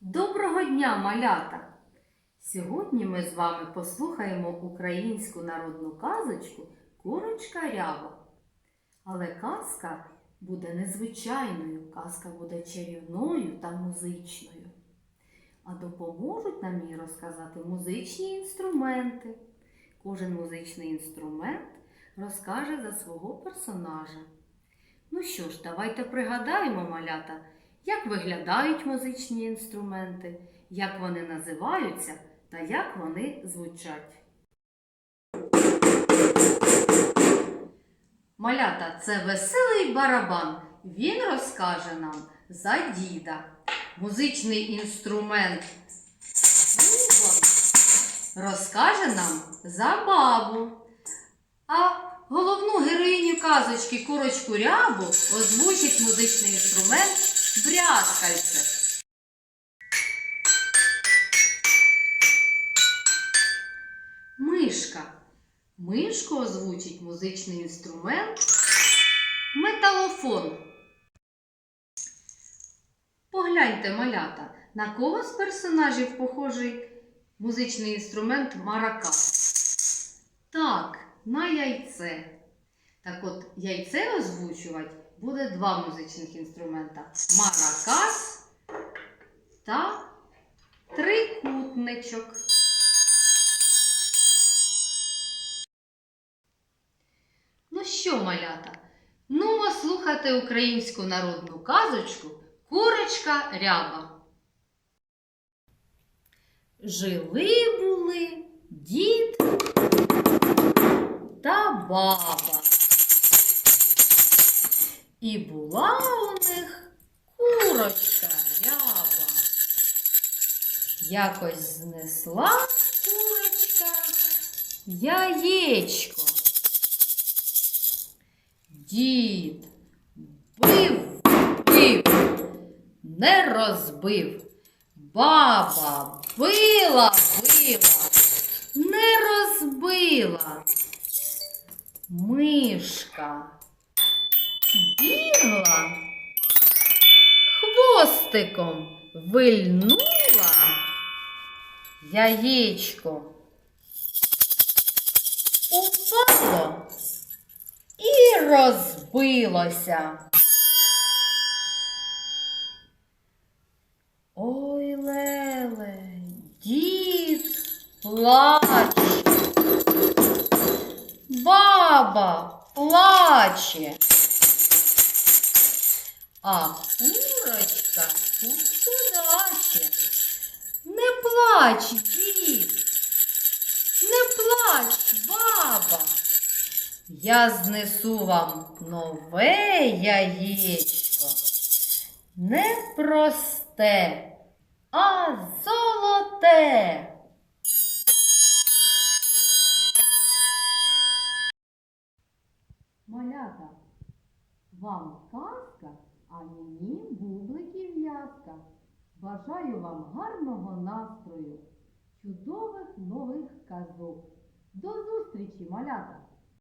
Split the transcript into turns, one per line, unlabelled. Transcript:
Доброго дня, малята! Сьогодні ми з вами послухаємо українську народну казочку Курочка Рява. Але казка буде незвичайною, казка буде чарівною та музичною. А допоможуть нам її розказати музичні інструменти. Кожен музичний інструмент розкаже за свого персонажа. Ну що ж, давайте пригадаємо, малята, як виглядають музичні інструменти, як вони називаються та як вони звучать. Малята це веселий барабан. Він розкаже нам за діда. Музичний інструмент бубон розкаже нам за бабу. А головну героїню казочки Курочку Рябу озвучить музичний інструмент брязкальце. Мишка. Мишку озвучить музичний інструмент металофон. Погляньте, малята, на кого з персонажів похожий музичний інструмент маракас? Так, на яйце. Так от, яйце озвучувати буде два музичних інструмента: маракас та трикутничок. Ну що, малята? Нумо слухати українську народну казочку Курочка ряба. Жили були дід та баба. І була у них курочка ряба. Якось знесла курочка яєчко. Дід бив, бив, не розбив. Баба била, била, не розбила. Мишка бігла, хвостиком вильнула яєчко. Упало і розбилося. Ой, леле, дід плаче. Баба плаче. А курочка кусураче. Не плач, дід. Не плач, баба. Я знесу вам нове яєчко. Не просте, а золоте. Малята, вам казка, а мені бублики в'язка. Бажаю вам гарного настрою, чудових нових казок. До зустрічі, малята!